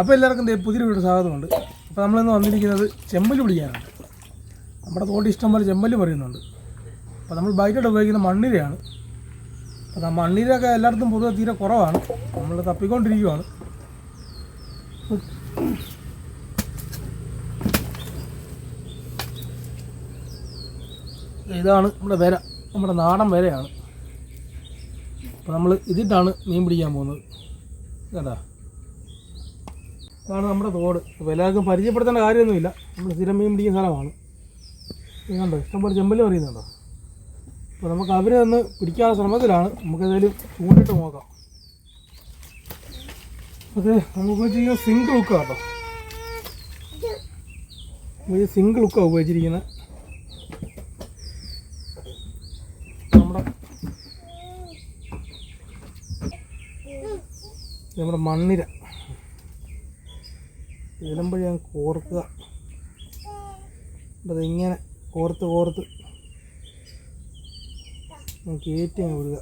അപ്പോൾ എല്ലാവർക്കും പുതിയൊരു വീട് സ്വാഗതമുണ്ട്. അപ്പോൾ നമ്മളിന്ന് വന്നിരിക്കുന്നത് ചെമ്പൽ പിടിക്കാനാണ്. നമ്മുടെ തോട്ടി ഇഷ്ടം പോലെ ചെമ്പൽ പറയുന്നുണ്ട്. അപ്പോൾ നമ്മൾ ബൈക്കായിട്ട് ഉപയോഗിക്കുന്ന മണ്ണിരയാണ്. അപ്പോൾ മണ്ണിരയൊക്കെ എല്ലായിടത്തും പൊതുവെ തീരെ കുറവാണ്. നമ്മൾ തപ്പിക്കൊണ്ടിരിക്കുവാണ്. ഇതാണ് നമ്മുടെ വര നമ്മുടെ നാടൻ വരയാണ് അപ്പോൾ നമ്മൾ ഇതിട്ടാണ് മീൻ പിടിക്കാൻ പോകുന്നത്. കേട്ടോ ഇതാണ് നമ്മുടെ തോട്. അപ്പോൾ എല്ലാവർക്കും പരിചയപ്പെടുത്തേണ്ട കാര്യമൊന്നുമില്ല. നമ്മൾ സ്ഥിരം മീൻ പിടിക്കുന്ന സ്ഥലമാണ്. കണ്ടോ? ഇഷ്ടംപോലെ ചെമ്പൽ പറയുന്നുണ്ടോ? അപ്പോൾ നമുക്ക് അവരെ ഒന്ന് പിടിക്കാനുള്ള ശ്രമത്തിലാണ്. നമുക്ക് ഏതായാലും ചൂണ്ടിട്ട് നോക്കാം. അത് നമുക്ക് ഉപയോഗിച്ചിരിക്കുന്ന സിംഗിൾ ഹുക്ക് കേട്ടോ ഈ സിംഗിൾ ഹുക്കാണ് ഉപയോഗിച്ചിരിക്കുന്നത് നമ്മുടെ നമ്മുടെ മണ്ണിര. ഇടുമ്പോഴേ ഞാൻ കോർക്കുക. അപ്പോൾ അതിങ്ങനെ കോർത്ത് കോർത്ത് ഞാൻ കയറ്റി അങ്ങ് വിടുക.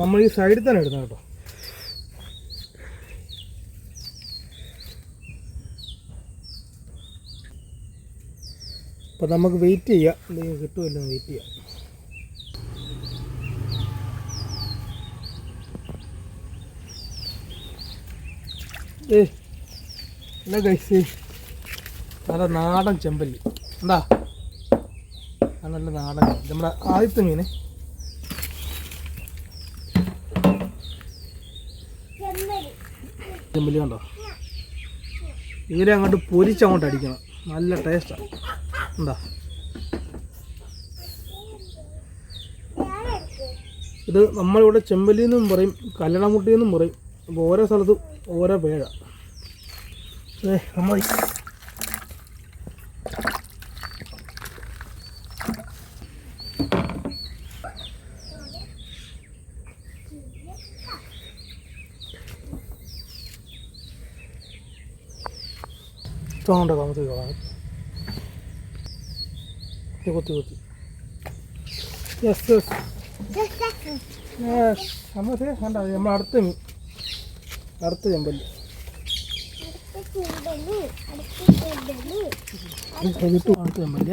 നമ്മൾ ഈ സൈഡിൽ തന്നെ ഇടുന്നത് കേട്ടോ. അപ്പോൾ നമുക്ക് വെയിറ്റ് ചെയ്യാം. എന്തെങ്കിലും കിട്ടുമല്ലോ വെയിറ്റ് ചെയ്യാം. ഏ കഴിച്ച് നല്ല നാടൻ ചെമ്പല്ലി. എന്താ ആ നല്ല നാടൻ. നമ്മുടെ ആദ്യത്തെ മീന് ചെമ്പല്ലി കണ്ടോ? ഇതിലെ അങ്ങോട്ട് പൊരിച്ചങ്ങോട്ട് അടിക്കണം. നല്ല ടേസ്റ്റാണ് എന്താ ഇത് നമ്മളിവിടെ ചെമ്പല്ലി എന്നും പറയും കല്ലടമുട്ടി എന്നും പറയും. അപ്പോൾ ഓരോ സ്ഥലത്തും ഓരോ പേഴ. നമ്മൾ കാമത്ത് കാണാം കുത്തി കുത്തി യെസ് യെസ് നമ്മൾ കണ്ട നമ്മൾ അടുത്ത മീൻ അടുത്ത ചെമ്പല്ലി അടുത്ത ചെമ്പല്ലി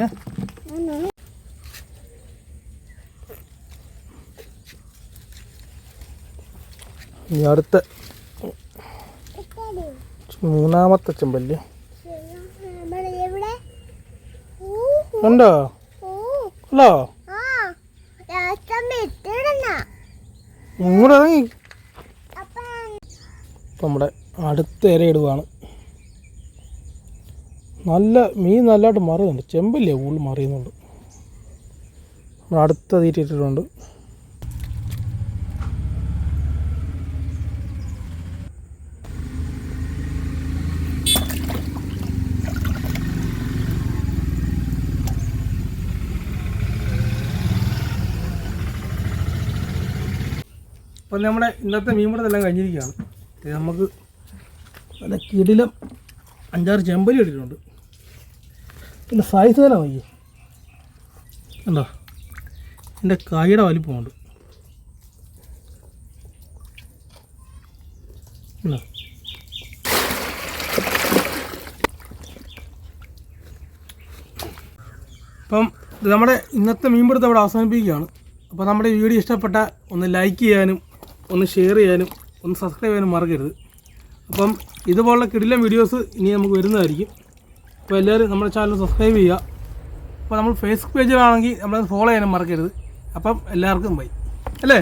ഇനി അടുത്ത മൂന്നാമത്തെ ചെമ്പല്ലി ഉണ്ടോ ഇങ്ങോട്ട് ഇറങ്ങി ഇപ്പം നമ്മുടെ അടുത്ത ഇര ഇടുവാണ്. നല്ല മീൻ നല്ലതായിട്ട് മറിയുന്നുണ്ട്. ചെമ്പല്ലേ ഉള്ളിൽ മറിയുന്നുണ്ട്. നമ്മൾ അടുത്ത തീറ്റ അപ്പം നമ്മുടെ ഇന്നത്തെ മീൻ പിടുത്തം കഴിഞ്ഞിരിക്കുകയാണ്. ഇത് നമുക്ക് നല്ല കിടിലം അഞ്ചാറ് ചെമ്പലി ഇട്ടിട്ടുണ്ട്. പിന്നെ സൈസ് തന്നെ നോക്കി. കണ്ടോ? എന്റെ കൈയുടെ വലിപ്പമുണ്ട്? അപ്പം നമ്മുടെ ഇന്നത്തെ മീൻപിടുത്തം ഇവിടെ അവസാനിപ്പിക്കുകയാണ്. അപ്പോൾ നമ്മുടെ വീഡിയോ ഇഷ്ടപ്പെട്ട ഒന്ന് ലൈക്ക് ചെയ്യാനും ഒന്ന് ഷെയർ ചെയ്യാനും ഒന്ന് സബ്സ്ക്രൈബ് ചെയ്യാനും മറക്കരുത്. അപ്പം ഇതുപോലുള്ള കിടിലം വീഡിയോസ് ഇനി നമുക്ക് വരുന്നതായിരിക്കും. അപ്പോൾ എല്ലാവരും നമ്മുടെ ചാനൽ സബ്സ്ക്രൈബ് ചെയ്യുക. അപ്പോൾ നമ്മൾ ഫേസ്ബുക്ക് പേജിലാണെങ്കിൽ നമ്മളത് ഫോളോ ചെയ്യാനും മറക്കരുത്. അപ്പം എല്ലാവർക്കും ബൈ അല്ലേ?